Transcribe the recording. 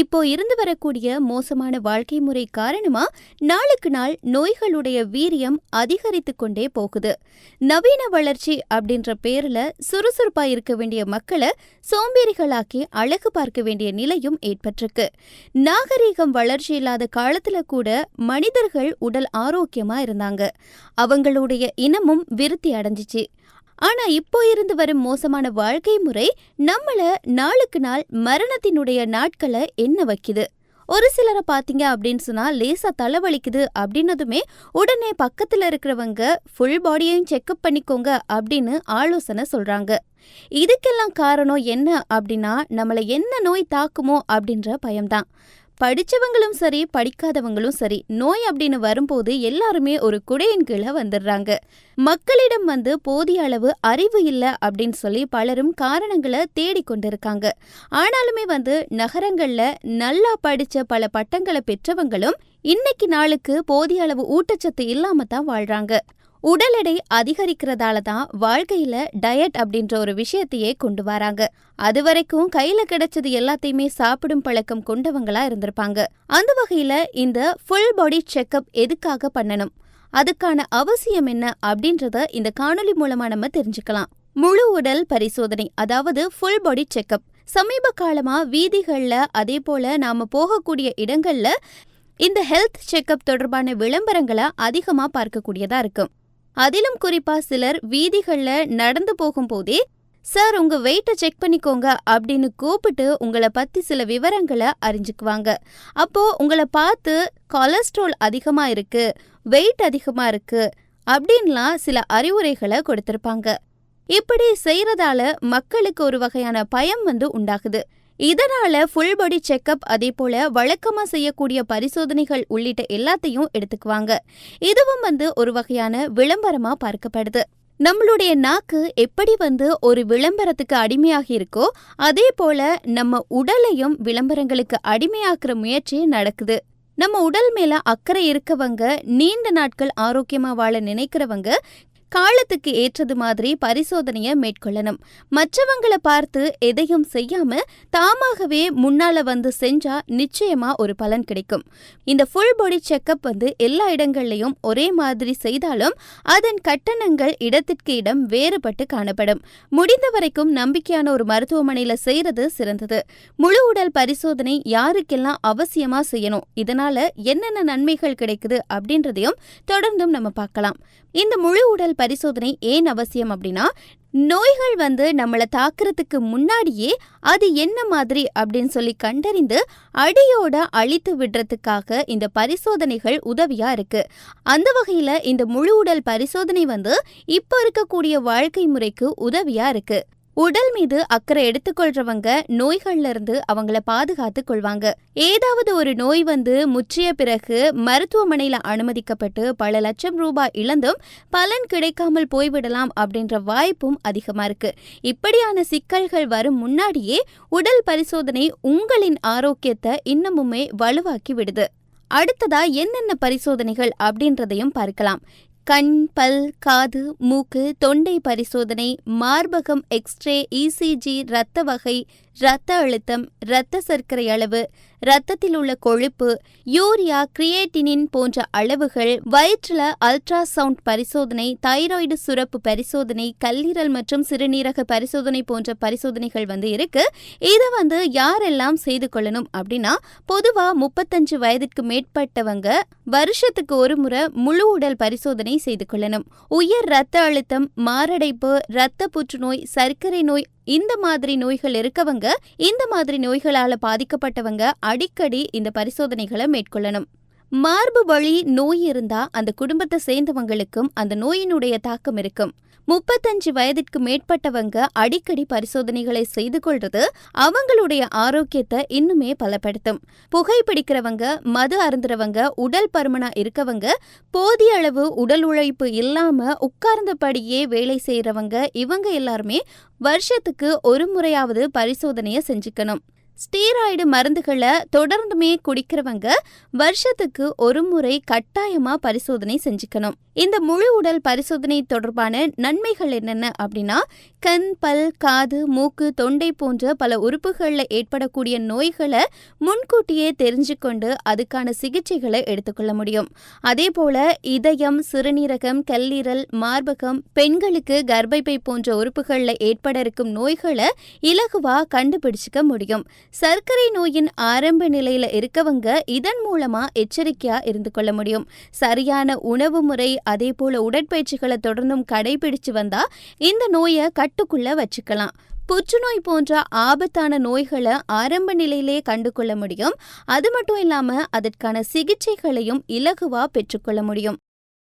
இப்போ இருந்து வரக்கூடிய மோசமான வாழ்க்கை முறை காரணமா நாளுக்கு நாள் நோய்களுடைய வீரியம் அதிகரித்து கொண்டே போகுது. நவீன வளர்ச்சி அப்படின்ற பேர்ல சுறுசுறுப்பா இருக்க வேண்டிய மக்களை சோம்பேறிகளாக்கி அழகு பார்க்க வேண்டிய நிலையும் ஏற்பட்டிருக்கு. நாகரீகம் வளர்ச்சி இல்லாத காலத்துல கூட மனிதர்கள் உடல் ஆரோக்கியமா இருந்தாங்க. அவங்களுடைய இனமும் விருத்தி அடைஞ்சிச்சு. ஆனா இப்போ இருந்து வரும் மோசமான வாழ்க்கை முறை நம்மள நாளுக்கு நாள் மரணத்தினுடைய நாட்களை என்ன வைக்குது. ஒரு சிலரை பாத்தீங்க அப்படின்னு சொன்னா லேசா தலைவலிக்குது அப்படின்னதுமே உடனே பக்கத்துல இருக்கிறவங்க ஃபுல் பாடியையும் செக்அப் பண்ணிக்கோங்க அப்படின்னு ஆலோசனை சொல்றாங்க. இதுக்கெல்லாம் காரணம் என்ன அப்படின்னா நம்மள என்ன நோய் தாக்குமோ அப்படின்ற பயம்தான். படிச்சவங்களும் சரி படிக்காதவங்களும் சரி நோய் அப்படின்னு வரும்போது எல்லாருமே ஒரு குடையின் கீழே வந்துடுறாங்க. மக்களிடம் வந்து போதிய அளவு அறிவு இல்லை அப்படின்னு சொல்லி பலரும் காரணங்களை தேடிக்கொண்டிருக்காங்க ஆனாலுமே வந்து நகரங்கள்ல நல்லா படிச்ச பல பட்டங்களை பெற்றவங்களும் இன்னைக்கு நாளுக்கு போதிய அளவு ஊட்டச்சத்து இல்லாம தான் வாழ்றாங்க. உடல் எடை அதிகரிக்கிறதால தான் வாழ்க்கையில டயட் அப்படின்ற ஒரு விஷயத்தையே கொண்டு வராங்க. அது வரைக்கும் கையில கிடைச்சது எல்லாத்தையுமே சாப்பிடும் பழக்கம் கொண்டவங்களா இருந்திருப்பாங்க. அந்த வகையில இந்த ஃபுல் பாடி செக்அப் எதுக்காக பண்ணணும்? அதுக்கான அவசியம் என்ன அப்படின்றத இந்த காணொலி மூலமா நம்ம தெரிஞ்சுக்கலாம். முழு உடல் பரிசோதனை அதாவது ஃபுல் பாடி செக்அப் சமீப காலமா வீதிகள்ல அதே போல நாம போகக்கூடிய இடங்கள்ல இந்த ஹெல்த் செக்அப் தொடர்பான விளம்பரங்களை அதிகமா பார்க்கக்கூடியதா இருக்கும். அதிலும் குறிப்பா சிலர் வீதிகள்ல நடந்து போகும்போதே சார் உங்க வெயிட்டை செக் பண்ணிக்கோங்க அப்படின்னு கூப்பிட்டு உங்களை பத்தி சில விவரங்களை அறிஞ்சுக்குவாங்க. அப்போ உங்களை பார்த்து கொலஸ்ட்ரால் அதிகமா இருக்கு வெயிட் அதிகமா இருக்கு அப்படின்லாம் சில அறிவுரைகளை கொடுத்திருப்பாங்க. இப்படி செய்யறதால மக்களுக்கு ஒரு வகையான பயம் வந்து உண்டாகுது. இதனால ஃபுல் பாடி செக்கப் அதே போல வழக்கமா செய்யக்கூடிய பரிசோதனைகள் உள்ளிட்ட எல்லாத்தையும் எடுத்துக்குவாங்க. இதுவும் வந்து ஒரு வகையான விளம்பரமா பார்க்கப்படுது. நம்மளுடைய நாக்கு எப்படி வந்து ஒரு விளம்பரத்துக்கு அடிமையாகி இருக்கோ அதே போல நம்ம உடலையும் விளம்பரங்களுக்கு அடிமையாக்குற முயற்சி நடக்குது. நம்ம உடல் மேல அக்கறை இருக்கவங்க நீண்ட நாட்கள் ஆரோக்கியமா வாழ நினைக்கிறவங்க காலத்துக்கு ஏற்றது மாதிரி பரிசோதனையை மேற்கொள்ளணும். மற்றவங்கள பார்த்து எதையும் செய்யாம தாமாகவே முன்னால வந்து செஞ்சா நிச்சயமா ஒரு பலன் கிடைக்கும். இந்த ஃபுல் பாடி செக்கப் வந்து எல்லா இடங்கள்லயும் ஒரே மாதிரி செய்தாலும் அதன் கட்டணங்கள் இடத்திற்கு இடம் வேறுபட்டு காணப்படும். முடிந்த வரைக்கும் நம்பிக்கையான ஒரு மருத்துவமனையில செய்யறது சிறந்தது. முழு உடல் பரிசோதனை யாருக்கெல்லாம் அவசியமா செய்யணும்? இதனால என்னென்ன நன்மைகள் கிடைக்குது அப்படின்றதையும் தொடர்ந்தும் நம்ம பார்க்கலாம். இந்த முழு உடல் பரிசோதனை ஏன் அவசியம் அப்படின்னா நோய்கள் வந்து நம்மளை தாக்குறதுக்கு முன்னாடியே அது என்ன மாதிரி அப்படின்னு சொல்லி கண்டறிந்து அடியோட அழித்து விடுறதுக்காக இந்த பரிசோதனைகள் உதவியா இருக்கு. அந்த வகையில இந்த முழு உடல் பரிசோதனை வந்து இப்போ இருக்கக்கூடிய வாழ்க்கை முறைக்கு உதவியா இருக்கு. உடல் மீது அக்கறை எடுத்துக்கொள்றவங்க நோய்கள்ல இருந்து அவங்கள பாதுகாத்து கொள்வாங்க. ஏதாவது ஒரு நோய் வந்து முற்றிய பிறகு மருத்துவமனையில அனுமதிக்கப்பட்டு பல லட்சம் ரூபாய் இழந்தும் பலன் கிடைக்காமல் போய்விடலாம் அப்படின்ற வாய்ப்பும் அதிகமா இருக்கு. இப்படியான சிக்கல்கள் வரும் முன்னாடியே உடல் பரிசோதனை உங்களின் ஆரோக்கியத்தை இன்னமுமே வலுவாக்கி விடுது. அடுத்ததா என்னென்ன பரிசோதனைகள் அப்படின்றதையும் பார்க்கலாம். கண் பல் காது மூக்கு தொண்டை பரிசோதனை மார்பகம் எக்ஸ்ரே இசிஜி இரத்த வகை இரத்த அழுத்தம் இரத்த சர்க்கரை அளவு இரத்தத்தில் உள்ள கொழுப்பு யூரியா கிரியேட்டினின் போன்ற அளவுகள் வயிற்றுல அல்ட்ராசவுண்ட் பரிசோதனை தைராய்டு சுரப்பு பரிசோதனை கல்லீரல் மற்றும் சிறுநீரக பரிசோதனை போன்ற பரிசோதனைகள் வந்து இருக்கு. இதை வந்து யாரெல்லாம் செய்து கொள்ளணும் அப்படின்னா பொதுவா முப்பத்தஞ்சு வயதிற்கு மேற்பட்டவங்க வருஷத்துக்கு ஒரு முறை முழு உடல் பரிசோதனை செய்து கொள்ளணும். உயர் ரத்த அழுத்தம் மாரடைப்பு இரத்த புற்றுநோய் சர்க்கரை நோய் இந்த மாதிரி நோய்கள் இருக்கவங்க இந்த மாதிரி நோய்களால பாதிக்கப்பட்டவங்க அடிக்கடி இந்த பரிசோதனைகளை மேற்கொள்ளணும். மார்பு வழி நோய் இருந்தா அந்த குடும்பத்தை சேர்ந்தவங்களுக்கும் அந்த நோயினுடைய தாக்கம் இருக்கும். முப்பத்தஞ்சு வயதிற்கு மேற்பட்டவங்க அடிக்கடி பரிசோதனைகளை செய்து கொள்றது அவங்களுடைய ஆரோக்கியத்தை இன்னுமே பலப்படுத்தும். புகைப்பிடிக்கிறவங்க மது அருந்துறவங்க உடல் பருமனா இருக்கவங்க போதிய அளவு உடல் உழைப்பு இல்லாம உட்கார்ந்தபடியே வேலை செய்யறவங்க இவங்க எல்லாருமே வருஷத்துக்கு ஒரு முறையாவது பரிசோதனையை செஞ்சுக்கணும். ஸ்டீராய்டு மருந்துகளை தொடர்ந்துமே குடிக்கிறவங்க வருஷத்துக்கு ஒரு முறை கட்டாயமா பரிசோதனை செஞ்சுக்கணும். இந்த முழு உடல் பரிசோதனை தொடர்பான நன்மைகள் என்னென்ன அப்படின்னா கண் பல் காது மூக்கு தொண்டை போன்ற பல உறுப்புகளில் ஏற்படக்கூடிய நோய்களை முன்கூட்டியே தெரிஞ்சுக்கொண்டு அதுக்கான சிகிச்சைகளை எடுத்துக்கொள்ள முடியும். அதே போல இதயம் சிறுநீரகம் கல்லீரல் மார்பகம் பெண்களுக்கு கர்ப்பப்பை போன்ற உறுப்புகளில் ஏற்பட இருக்கும் நோய்களை இலகுவா கண்டுபிடிச்சிக்க முடியும். சர்க்கரை நோயின் ஆரம்ப நிலையில இருக்கவங்க இதன் மூலமா எச்சரிக்கையா இருந்து கொள்ள முடியும். சரியான உணவு முறை அதே போல உடற்பயிற்சிகளை தொடர்ந்தும் கடைபிடிச்சு வந்தா இந்த நோயை கட்டுக்குள்ள வச்சுக்கலாம். புற்றுநோய் போன்ற ஆபத்தான நோய்களை ஆரம்ப நிலையிலே கண்டுகொள்ள முடியும். அது மட்டும் இல்லாம அதற்கான சிகிச்சைகளையும் இலகுவா பெற்றுக்கொள்ள முடியும்.